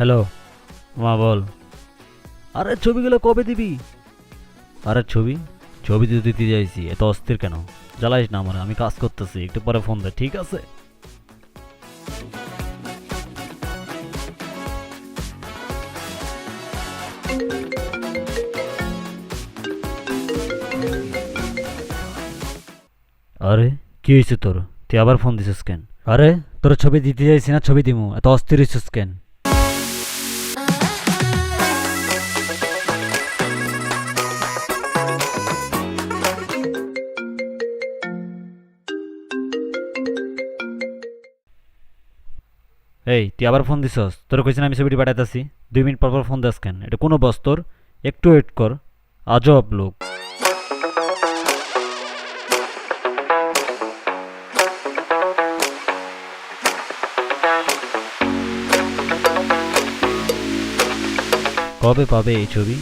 Hello মা বল। আরে ছবিগুলো কবে দিবি? আরে ছবি? ছবি তো দিতে যাইছি এত অস্থির কেন? জ্বালাইস না আমার আমি কাজ করতেছি একটু পরে ফোন দে ঠিক আছে? আরে কি হয়েছে তোর? তুই আবার ফোন দিছিস কেন? আরে তোর ছবি দিতে যাইছি না ছবি দিমু এত অস্থির হইছিস কেন? এই, তুই আবার ফোন দিছস? তোর কইছেন আমি ছবিটি পাঠাইতেছি। দুই মিনিট পর পর ফোন দাস কেন? এটা কোনো বস্তর তোর? একটু ওয়েট কর। আজব লোক। কবে পাবে এই ছবি?